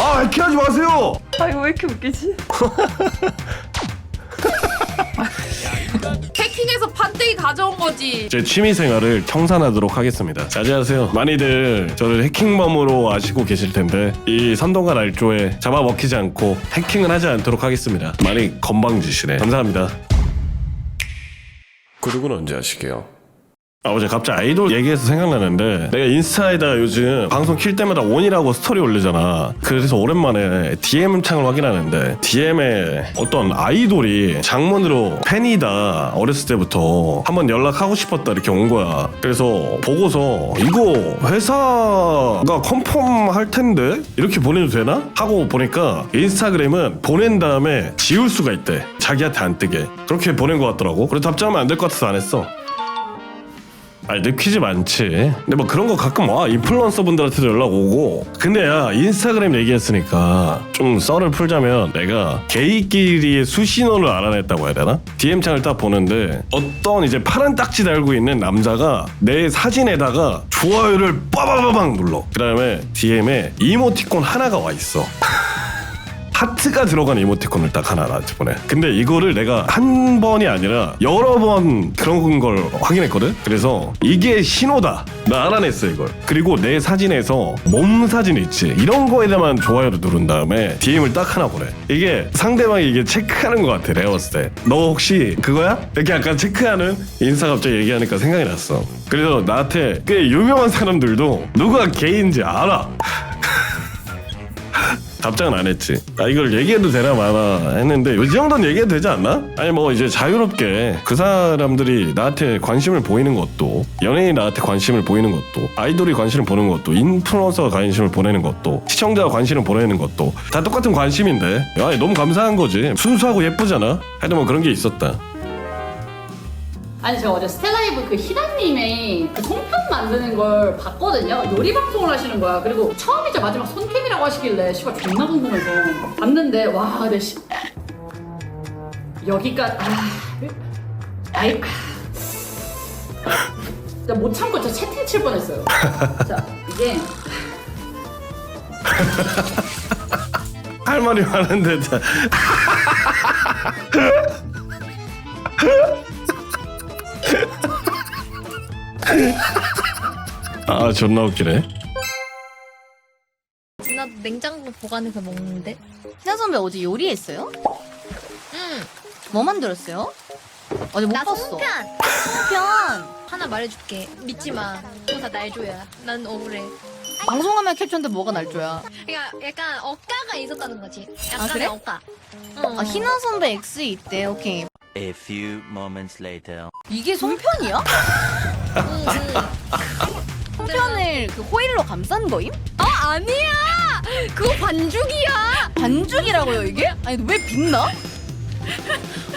아 해킹하지 마세요. 아 이거 왜 이렇게 웃기지? 해킹해서 판때기 가져온 거지. 제 취미 생활을 청산하도록 하겠습니다. 자제하세요. 많이들 저를 해킹범으로 아시고 계실 텐데 이 선동과 날조에 잡아먹히지 않고 해킹을 하지 않도록 하겠습니다. 많이 건방지시네. 감사합니다. 구독은 언제 하시게요? 아 어제 갑자기 아이돌 얘기해서 생각나는데 내가 인스타에다가 요즘 방송 킬 때마다 온이라고 스토리 올리잖아. 그래서 오랜만에 DM 창을 확인하는데 DM에 어떤 아이돌이 장문으로 팬이다 어렸을 때부터 한번 연락하고 싶었다 이렇게 온 거야. 그래서 보고서 이거 회사가 컨펌 할 텐데 이렇게 보내도 되나? 하고 보니까 인스타그램은 보낸 다음에 지울 수가 있대. 자기한테 안 뜨게. 그렇게 보낸 것 같더라고. 그래서 답장하면 안 될 것 같아서 안 했어 아니 내 퀴즈 많지. 근데 뭐 그런 거 가끔 와 인플루언서 분들한테도 연락 오고. 근데 야 인스타그램 얘기했으니까 좀 썰을 풀자면 내가 게이끼리의 수신호를 알아냈다고 해야 되나? DM창을 딱 보는데 어떤 이제 파란 딱지 달고 있는 남자가 내 사진에다가 좋아요를 빠바바방 눌러. 그 다음에 DM에 이모티콘 하나가 와 있어 하트가 들어간 이모티콘을 딱 하나 나한테 보내. 근데 이거를 내가 한 번이 아니라 여러 번 그런 걸 확인했거든. 그래서 이게 신호다. 나 알아냈어 이걸. 그리고 내 사진에서 몸 사진 있지. 이런 거에다만 좋아요를 누른 다음에 DM을 딱 하나 보내. 이게 상대방이 이게 체크하는 것 같아. 내가 봤을 때. 너 혹시 그거야? 이렇게 약간 체크하는 인사 갑자기 얘기하니까 생각이 났어. 그래서 나한테 꽤 유명한 사람들도 누가 게이인지 알아. 답장은 안 했지. 아 이걸 얘기해도 되나 마나 했는데 이 정도는 얘기해도 되지 않나? 아니 뭐 이제 자유롭게 그 사람들이 나한테 관심을 보이는 것도 연예인이 나한테 관심을 보이는 것도 아이돌이 관심을 보는 것도 인플루언서가 관심을 보내는 것도 시청자가 관심을 보내는 것도 다 똑같은 관심인데 아니 너무 감사한 거지. 순수하고 예쁘잖아. 하여튼 뭐 그런 게 있었다. 아니 제가 어제 스텔라이브 그 희단님의 그 송편 만드는 걸 봤거든요. 요리 방송을 하시는 거야. 그리고 처음이자 마지막 손캠이라고 하시길래 씨발 존나 궁금해서 봤는데 와 근데 씨. 여기까지 아 아이 아. 진짜 못 참고 저 채팅 칠 뻔했어요. 자 이게. 할 말이 많은데 아 존나 웃기네. 나 냉장고 보관해서 먹는데. 희나 선배 어제 요리했어요? 응. 뭐 만들었어요? 어제 못 나 봤어. 송편 편 하나 말해줄게. 믿지 마. 그거 다 날조야. 난 억울해. 방송하면 캡처인데 뭐가 날조야? 그러니까 약간 억가가 있었다는 거지. 아, 약간의 그래? 억가. 어. 아 희나 선배 X 있대. 오케이. A few moments later. 이게 송편이야? 송편을 그 호일로 감싼 거임? 아 아니야. 그거 반죽이야. 반죽이라고요 이게? 아니 왜 빛나?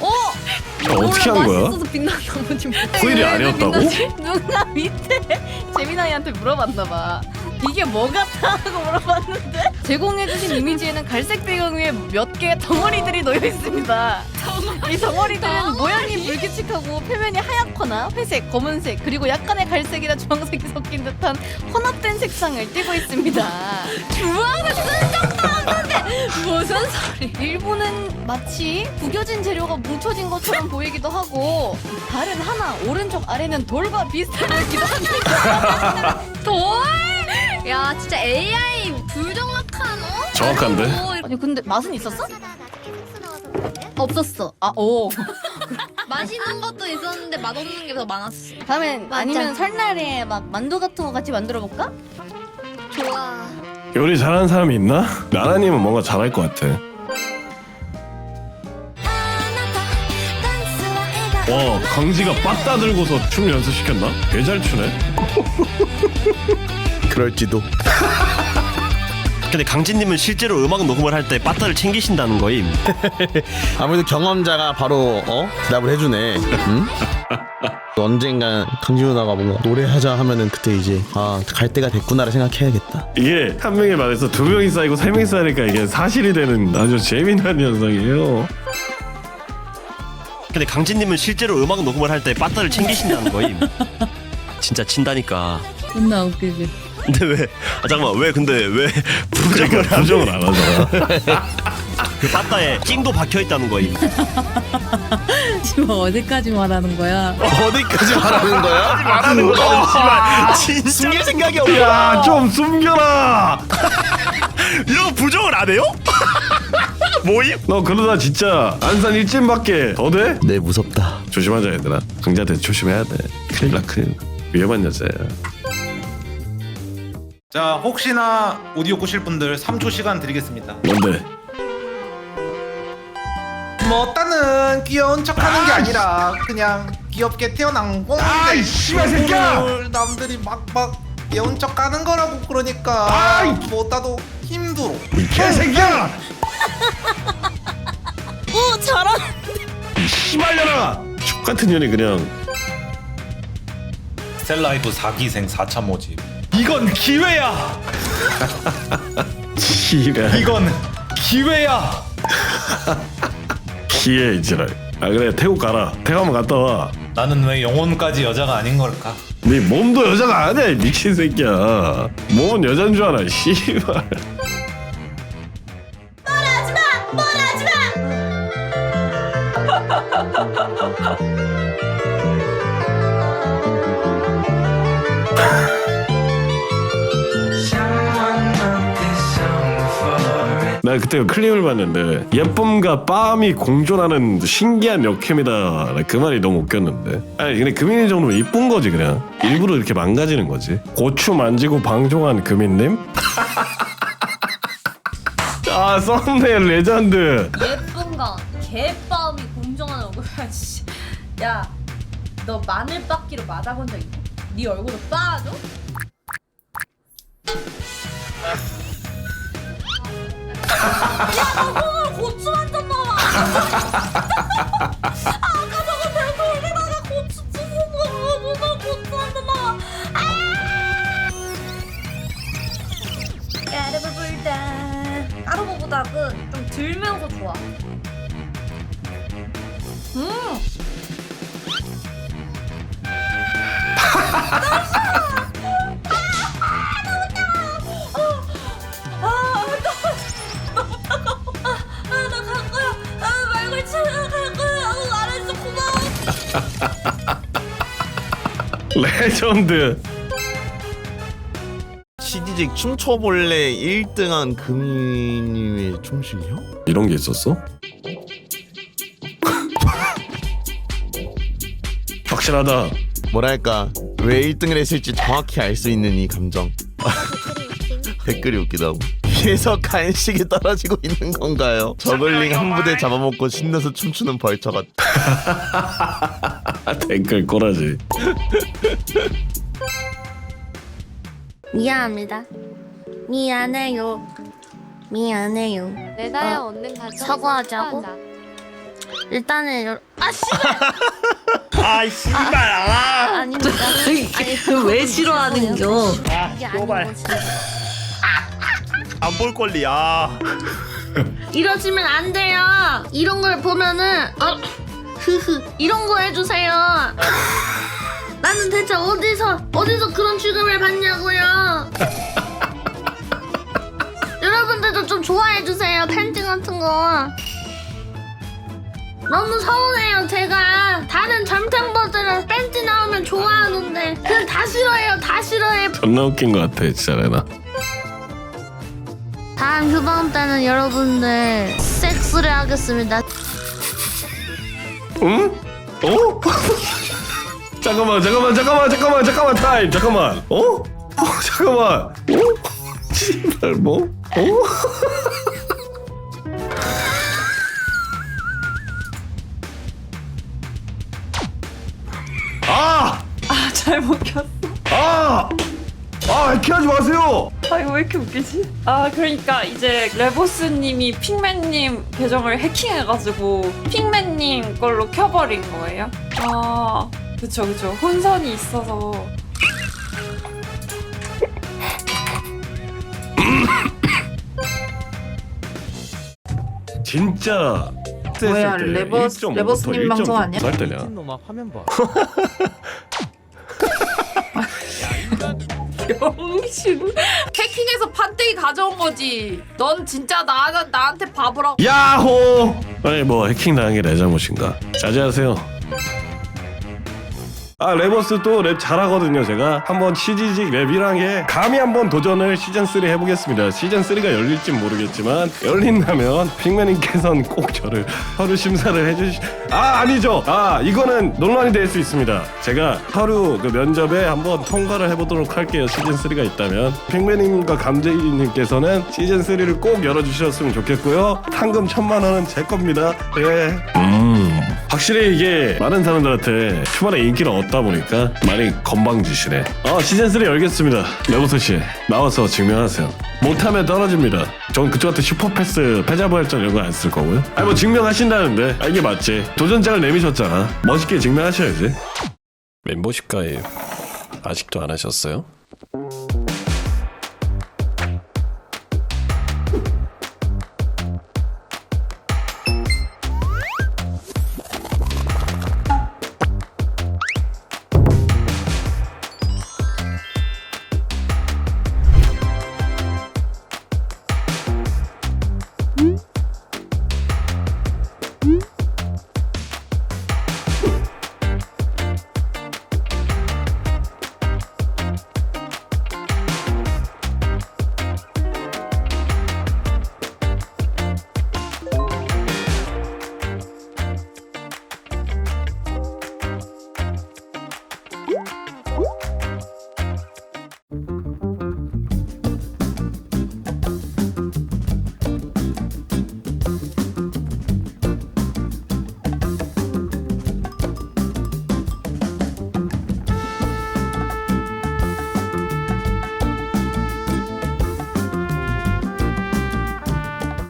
어. 저 어떻게 한 거야? 맛있어서 빛났나 보지. 뭐. 코일이 아니었다고? 누가 밑에 재민아이한테 물어봤나 봐. 이게 뭐 같아 하고 물어봤는데 제공해주신 이미지에는 갈색 배경 위에 몇 개의 덩어리들이 놓여 있습니다. 이 덩어리들은 모양이 불규칙하고 표면이 하얗거나 회색, 검은색 그리고 약간의 갈색이나 주황색이 섞인 듯한 혼합된 색상을 띠고 있습니다. 주황을 쓴 적도 없는데 무슨 소리? 일부는 마치 구겨진 재료가 뭉쳐진 것처럼 보이기도 하고 다른 하나 오른쪽 아래는 돌과 비슷해 보이기도 합니다. 돌? 야 진짜 AI 불정확한 어? 정확한데? 어, 아니 근데 맛은 있었어? 없었어. 아 오. 맛있는 것도 있었는데 맛없는 게 더 많았어. 다음엔 맞아. 아니면 설날에 막 만두 같은 거 같이 만들어 볼까? 좋아. 요리 잘하는 사람이 있나? 나나님은 뭔가 잘할 것 같아. 와 강지가 빠따 들고서 춤 연습시켰나? 개 잘 추네. 그럴지도. 근데 강진님은 실제로 음악 녹음을 할 때 빠따를 챙기신다는 거임. 아무래도 경험자가 바로 어 대답을 해주네. 응? 언젠간 강진우 나가 뭔가 노래하자 하면은 그때 이제 아 갈 때가 됐구나를 생각해야겠다. 이게 한 명이 말해서 두 명이 쌓이고 세 명이 쌓이니까 이게 사실이 되는 아주 재미난 현상이에요. 근데 강진님은 실제로 음악 녹음을 할 때 빠따를 챙기신다는 거임. 진짜 친다니까. 존나 웃기지. 근데 왜? 아 잠깐만 왜 근데 왜 부정을 그러니까 안 부정을 안 하잖아. 그 바다에 찡도 박혀 있다는 거임. 지금 어디까지 말하는 거야? 어디까지 말하는 거야? 말하는 거야. 씨발 진짜 숨길 생각이 없어. 야, 좀 숨겨라. 이런 거 부정을 안 해요? 뭐임? 너 그러다 진짜 안산 일진밖에 더 돼? 네 무섭다. 조심하자 얘들아. 강자한테 조심해야 돼. 큰일 나 큰일. 나. 위험한 여자야. 자 혹시나 오디오 꾸실 분들 3초 시간 드리겠습니다 뭔데? 뭐 따는 귀여운 척하는 게 아니라 그냥 귀엽게 태어난 건데 아이, 씨발 새끼야! 남들이 막막 귀여운 척하는 거라고 그러니까 뭐 따도 힘들어 개새끼야! 오 잘한. 씨발려라! 족 같은 년이 그냥 스텔라이브 4기생 4차 모집 이건 기회야 지가 이건 기회야 기회 이지랄. 아 그래 태국 가라. 태국 한번 갔다 와. 나는 왜 영혼까지 여자가 아닌 걸까 네 몸도 여자가 아니야 이 미친 새끼야. 몸은 여잔 줄 알아 씨발. 나 그때 클립을 봤는데 예쁨과 빰이 공존하는 신기한 역캠이다 그 말이 너무 웃겼는데 아니 근데 금인이 정도면 이쁜 거지 그냥 일부러 이렇게 망가지는 거지 고추 만지고 방종한 금인님 아 썸네일 레전드 예쁜 거 개빠음이 공정한 얼굴. 씨. 야, 너 마늘 빻기로 맞아본 적 있냐? 네 얼굴을 빻아줘? 야, 너 오늘 고추 완전 많아. 아까 저거 내 돌리다가 고추 찢어서 너 고추 완전 많아. 까르르 불다. 까르보보다는 좀덜 매워서 좋아. 레전드 CD직 춤춰볼래 1등한 금이님의 춤춤이요? 이런 게 있었어? 확실하다 뭐랄까 왜 1등을 했을지 정확히 알 수 있는 이 감정 댓글이 웃기다고 위에서 간식이 떨어지고 있는 건가요? 저글링 한 부대 잡아먹고 신나서 춤추는 벌처 같 댓글 꼬라지 미안합니다. 미안해요. 미안해요. 내다야 어, 얻는 가정 사과하자고? 일단은 여... 아 씨. 아 씨발 아. 아닙니다. 아니 왜 싫어하는겨? 아닌 거지. 안볼 권리 아. 이러시면 안 돼요. 이런 걸 보면은 어 흐흐 이런 거 해주세요. 나는 대체 어디서 어디서 그런 취급을 받냐고요. 여러분들도 좀 좋아해 주세요 팬티 같은 거. 너무 서운해요 제가 다른 잠탱버들은 팬티 나오면 좋아하는데 그냥 다 싫어해요 다 싫어해 존나 웃긴 것 같아 진짜 레나 다음 휴방 때는 여러분들 섹스를 하겠습니다 응? 어? 잠깐만 잠깐만 잠깐만 잠깐만 잠깐만 타임 잠깐만 어? 어 잠깐만 어? 씨발 뭐? 어? 아! 아 잘못 켰어. 아! 아 해킹하지 마세요! 아 이거 왜 이렇게 웃기지? 아 그러니까 이제 레보스님이 핑맨님 계정을 해킹해가지고 핑맨님 걸로 켜버린 거예요? 아 그쵸 그쵸 혼선이 있어서 진짜 뭐야, 레버스- 레버스님 방송 아니야? 살 때냐? 놈아 화면 봐 영기 병신. 해킹해서 판때기 가져온 거지. 넌 진짜 나 나한테 바보라고. 야호! 아니 뭐 해킹 당한 게 내 잘못인가? 자제하세요. 아 레버스 또 랩 잘하거든요 제가. 한번 CGG 랩이랑에 감히 한번 도전을 시즌3 해보겠습니다. 시즌3가 열릴진 모르겠지만 열린다면 핑맨님께서는 꼭 저를 하루 심사를 해주시 아 아니죠. 아 이거는 논란이 될 수 있습니다. 제가 하루 그 면접에 한번 통과를 해보도록 할게요 시즌3가 있다면. 핑맨님과 감재희님께서는 시즌3를 꼭 열어주셨으면 좋겠고요. 상금 천만 원은 제 겁니다. 예. 음 확실히 이게 많은 사람들한테 초반에 인기를 얻다 보니까 많이 건방지시네. 어 시즌 3 열겠습니다. 레버터 씨 나와서 증명하세요. 못하면 떨어집니다. 전 그쪽한테 슈퍼패스 패자부활전 이런 거 안 쓸 거고요. 아니 뭐 증명하신다는데 아, 이게 맞지. 도전장을 내미셨잖아. 멋있게 증명하셔야지. 멤버십 가입 아직도 안 하셨어요?